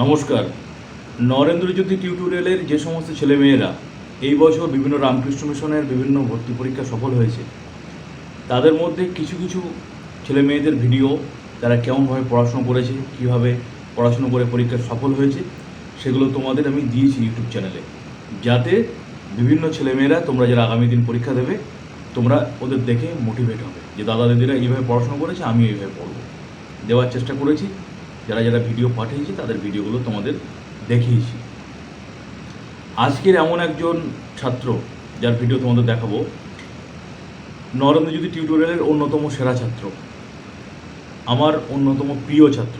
নমস্কার। নরেন্দ্রজ্যোতি টিউটোরিয়ালের যে সমস্ত ছেলেমেয়েরা এই বছর বিভিন্ন রামকৃষ্ণ মিশনের বিভিন্ন ভর্তি পরীক্ষা সফল হয়েছে, তাদের মধ্যে কিছু কিছু ছেলে মেয়েদের ভিডিও তারা কেমনভাবে পড়াশুনো করেছে, কীভাবে পড়াশুনো করে পরীক্ষা সফল হয়েছে, সেগুলো তোমাদের আমি দিয়েছি ইউটিউব চ্যানেলে। যাতে বিভিন্ন ছেলেমেয়েরা, তোমরা যারা আগামী দিন পরীক্ষা দেবে, তোমরা ওদের দেখে মোটিভেট হবে যে দাদা দিদিরা এইভাবে পড়াশোনা করেছে আমি এইভাবে পড়ব। দেওয়ার চেষ্টা করেছি। যারা যারা ভিডিও পাঠিয়েছি, তাদের ভিডিওগুলো তোমাদের দেখিয়েছি। আজকের এমন একজন ছাত্র যার ভিডিও তোমাদের দেখাবো। নরেন্দ্রজ্যোতি টিউটোরিয়ালের অন্যতম সেরা ছাত্র। আমার অন্যতম প্রিয় ছাত্র।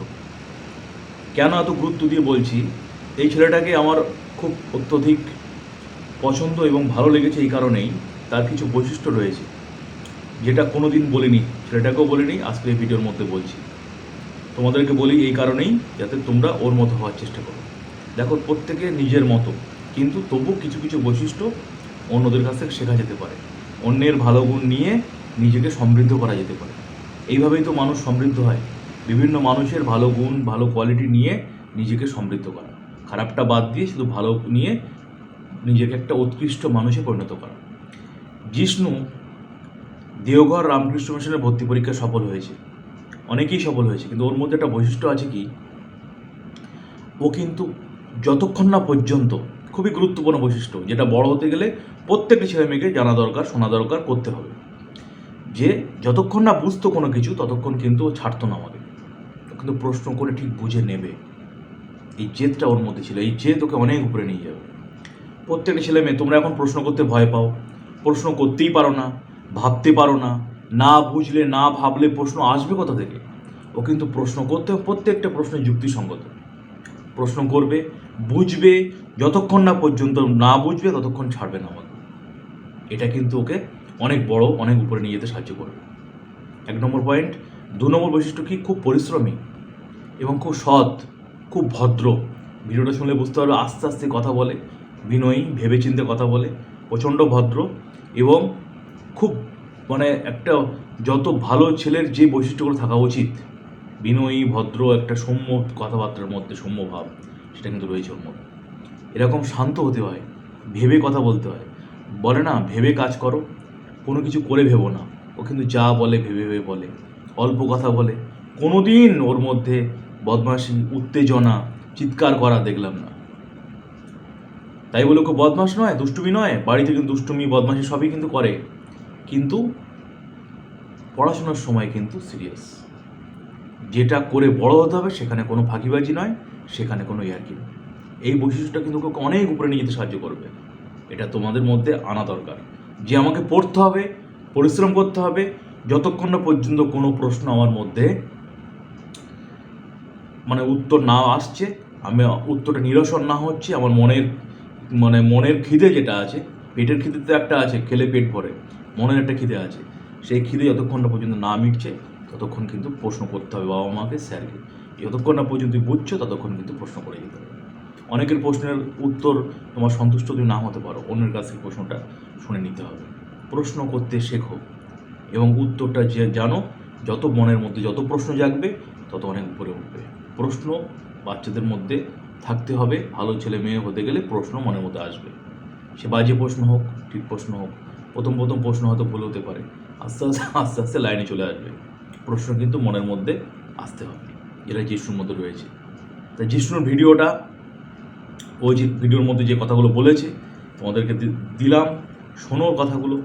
কেন এত গুরুত্ব দিয়ে বলছি? এই ছেলেটাকে আমার খুব অত্যধিক পছন্দ এবং ভালো লেগেছে এই কারণেই তার কিছু বৈশিষ্ট্য রয়েছে। যেটা কোনো দিন বলিনি, ছেলেটাকেও বলিনি আজকে এই ভিডিওর মধ্যে বলছি। তোমাদেরকে বলি এই কারণেই যাতে তোমরা ওর মতো হওয়ার চেষ্টা করো। দেখো, প্রত্যেকে নিজের মতো, কিন্তু তবু কিছু কিছু বৈশিষ্ট্য অন্যদের কাছ থেকে শেখা যেতে পারে। অন্যের ভালো গুণ নিয়ে নিজেকে সমৃদ্ধ করা যেতে পারে। এইভাবেই তো মানুষ সমৃদ্ধ হয়। বিভিন্ন মানুষের ভালো গুণ, ভালো কোয়ালিটি নিয়ে নিজেকে সমৃদ্ধ করা। খারাপটা বাদ দিয়ে শুধু ভালো নিয়ে নিজেকে একটা উৎকৃষ্ট মানুষে পরিণত করা। জিষ্ণু দেওঘর রামকৃষ্ণ মিশনের ভর্তি পরীক্ষা সফল হয়েছে। অনেকেই সফল হয়েছে, কিন্তু ওর মধ্যে একটা বৈশিষ্ট্য আছে কি? ও কিন্তু যতক্ষণ না পর্যন্ত খুবই গুরুত্বপূর্ণ বৈশিষ্ট্য, যেটা বড় হতে গেলে প্রত্যেকটি ছেলে মেয়েকে জানা দরকার, শোনা দরকার, করতে হবে। যে যতক্ষণ না বুঝতো কোনো কিছু, ততক্ষণ কিন্তু ও ছাড়তো না আমাকে। কিন্তু প্রশ্ন করে ঠিক বুঝে নেবে। এই জেদটা ওর মধ্যে ছিল, এই জেদ ওকে অনেক উপরে নিয়ে যাবে। প্রত্যেকটা ছেলে মেয়ে, তোমরা এখন প্রশ্ন করতে ভয় পাও। প্রশ্ন করতেই পারো না, ভাবতে পারো না না বুঝলে, না ভাবলে প্রশ্ন আসবে কোথা থেকে? ও কিন্তু প্রশ্ন করতে, প্রত্যেকটা প্রশ্ন যুক্তিসঙ্গত। প্রশ্ন করবে, বুঝবে, যতক্ষণ না পর্যন্ত না বুঝবে, ততক্ষণ ছাড়বে না আমাকে। এটা কিন্তু ওকে অনেক বড়, অনেক উপরে নিয়ে যেতে সাহায্য করবে। এক নম্বর পয়েন্ট দু নম্বর বৈশিষ্ট্য কি? খুব পরিশ্রমী এবং খুব সৎ, খুব ভদ্র। ভিডিওটা শুনলে বুঝতে পারবে, আস্তে আস্তে কথা বলে, বিনয়ী, ভেবেচিন্তে কথা বলে, প্রচণ্ড ভদ্র এবং খুব মানে একটা যত ভালো ছেলের যে বৈশিষ্ট্যগুলো থাকা উচিত, বিনয়ী, ভদ্র, একটা সৌম্য কথাবার্তার মধ্যে সৌম্য ভাব সেটা কিন্তু রয়েছে ওর মধ্যে। এরকম শান্ত হতে হয়, ভেবে কথা বলতে হয়। বলে না, ভেবে কাজ করো, কোনো কিছু করে ভেবো না। ও কিন্তু যা বলে, ভেবে ভেবে বলে। অল্প কথা বলে। কোনো দিন ওর মধ্যে বদমাশি, উত্তেজনা, চিৎকার করা দেখলাম না। তাই বলে ওকে বদমাশ নয়, দুষ্টুমি নয়? বাড়িতে কিন্তু দুষ্টুমি, বদমাশি সবই কিন্তু করে। কিন্তু পড়াশোনার সময় কিন্তু সিরিয়াস যেটা করে বড় হতে হবে সেখানে কোনো ফাঁকিবাজি নয়, সেখানে কোনো ইয়ার্কি নয়। এই বৈশিষ্ট্যটা কিন্তু ওকে অনেক উপরে নিয়ে যেতে সাহায্য করবে। এটা তোমাদের মধ্যে আনা দরকার। যে আমাকে পড়তে হবে, পরিশ্রম করতে হবে, যতক্ষণ না পর্যন্ত কোনো প্রশ্ন আমার মধ্যে মানে উত্তর না আসছে, আমি উত্তরটা নিরসন না হচ্ছে, আমার মনের মানে মনের খিদে যেটা আছে, পেটের খিদে তো একটা আছে, খেলে পেট ভরে। মনের একটা খিদে আছে। সেই খিদে যতক্ষণ না পর্যন্ত না মিটছে, ততক্ষণ কিন্তু প্রশ্ন করতে হবে বাবা মাকে, স্যারকে। যতক্ষণ না পর্যন্ত বুঝছ, ততক্ষণ কিন্তু প্রশ্ন করে যেতে হবে। অনেকের প্রশ্নের উত্তর তোমার সন্তুষ্ট তুমি না হতে পারো। অন্যের কাছ থেকে প্রশ্নটা শুনে নিতে হবে। প্রশ্ন করতে শেখো এবং উত্তরটা যে জানো, যত মনের মধ্যে যত প্রশ্ন জাগবে, তত অনেক উপরে উঠবে। প্রশ্ন বাচ্চাদের মধ্যে থাকতে হবে। ভালো ছেলে মেয়ে হতে গেলে প্রশ্ন মনের মধ্যে আসবে। সে বাজে প্রশ্ন হোক, ঠিক প্রশ্ন হোক প্রথম প্রথম প্রশ্ন হয়তো ভুল হতে পারে। আস্তে আস্তে আস্তে আস্তে লাইনে চলে আসবে। প্রশ্ন কিন্তু মনের মধ্যে আসতে হবে। যেটা জিষ্ণুর মধ্যে রয়েছে। তাই জিষ্ণুর ভিডিওটা, ওই যে ভিডিওর মধ্যে যে কথাগুলো বলেছে, তোমাদেরকে দিলাম। শোনো কথাগুলো।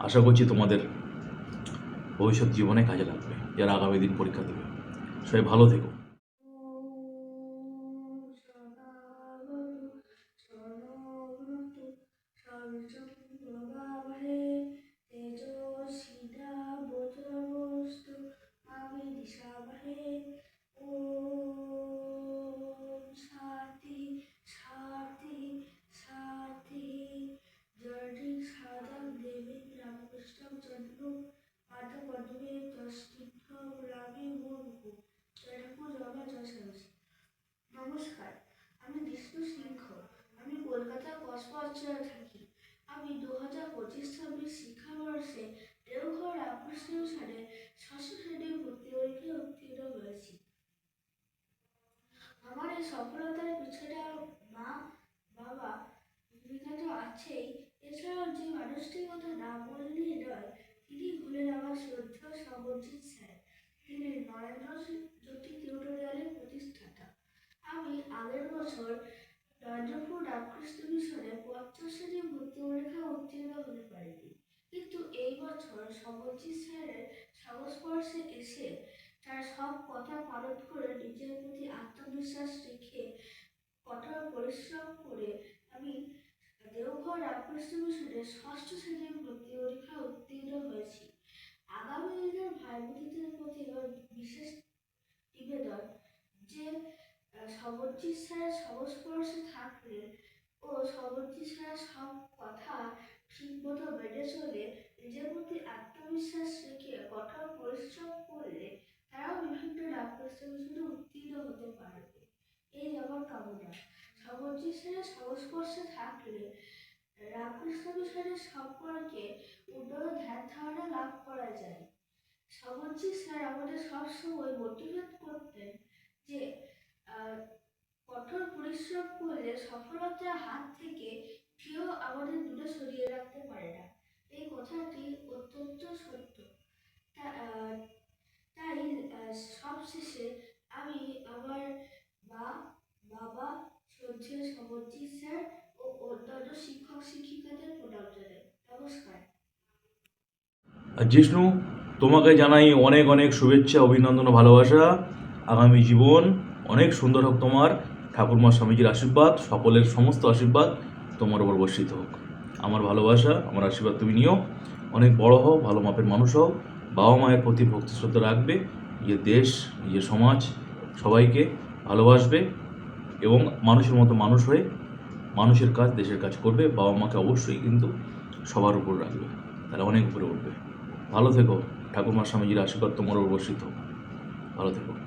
আশা করছি তোমাদের ভবিষ্যৎ জীবনে কাজে লাগবে। যারা আগামী দিন পরীক্ষা দেবে। সবাই ভালো থেকো। কসবা থাকি। আমি দু হাজার পঁচিশ ছাব্বিশ শিক্ষাবর্ষে দেওঘর রামকৃষ্ণ মিশনে ষষ্ঠ শ্রেণির ভর্তি পরীক্ষায় উত্তীর্ণ হয়েছি। আমার এই সফলতার পিছনে মা, বাবা ভূমিকা তো আছেই। এছাড়াও যে মানুষটির কথা না বললেই নয়, তিনি হলেন আমার শ্রদ্ধেয় সমরজিৎ স্যার। তিনি নরেন্দ্র জ্যোতি টিউটোরিয়ালের প্রতিষ্ঠাতা। আমি আগের বছর নরেন্দ্রপুর রামকৃষ্ণ মিশনে পঞ্চম শ্রেণি ভর্তি পরীক্ষা উত্তীর্ণ হতে পারেনি কিন্তু এই বছর সমরজিৎ স্যারের সংস্পর্শে এসে তার সব কথা পালন করে নিজের প্রতি আত্মবিশ্বাস রেখে কঠোর পরিশ্রম করে আমি দেওঘর রামকৃষ্ণ মিশনের ষষ্ঠ শ্রেণির ভর্তি পরীক্ষা উত্তীর্ণ হয়েছি। আগামী দিনের ভাই বোনদের প্রতি বিশেষ নিবেদন। সমরজিৎ স্যারের সংস্পর্শে থাকলে ও সমরজিৎ স্যারের সব কথা ঠিক মতো মেনে চলে, নিজের প্রতি আত্মবিশ্বাস রেখে কঠোর পরিশ্রম করলে তারাও বিভিন্ন রামকৃষ্ণ মিশনে উত্তীর্ণ হতে পারবে। এই আমার কামনা। সমরজিৎ স্যারের সংস্পর্শে থাকলে রামকৃষ্ণ মিশনের সম্পর্কে উন্নত ধ্যান ধারণা লাভ করা যায়। সমরজিৎ স্যার আমাদের সবসময় মোটিভেট করতেন যে কঠোর পরিশ্রম করলে সফলতার হাত থেকে কেউ আমাদের দূরে সরিয়ে রাখতে পারে না। এই কথাটি অত্যন্ত সত্য। তাই সবশেষে আমি আমার মা, বাবা শ্রদ্ধেয় সমরজিৎ স্যার ও অন্যান্য শিক্ষক শিক্ষিকাদের প্রণাম জানাই। নমস্কার। জিষ্ণু, তোমাকে জানাই অনেক অনেক শুভেচ্ছা, অভিনন্দন ভালোবাসা। আগামী জীবন অনেক সুন্দর হোক তোমার, ঠাকুরমা স্বামীজির আশীর্বাদ, সকলের সমস্ত আশীর্বাদ তোমার উপর বর্ষিত হোক। আমার ভালোবাসা, আমার আশীর্বাদ তুমি নিও। অনেক বড় হও, ভালো মাপের মানুষ হও। বাবা মায়ের প্রতি ভক্তি শ্রদ্ধা রাখবে। নিজের দেশ, নিজের সমাজ, সবাইকে ভালোবাসবে এবং মানুষের মতো মানুষ হয়ে মানুষের কাজ দেশের কাজ করবে। বাবা মাকে অবশ্যই কিন্তু সবার উপর রাখবে। তাহলে অনেক উপরে উঠবে। ভালো থেকো। ঠাকুরমা স্বামীজির আশীর্বাদ তোমার উপর বর্ষিত হোক। ভালো থেকো।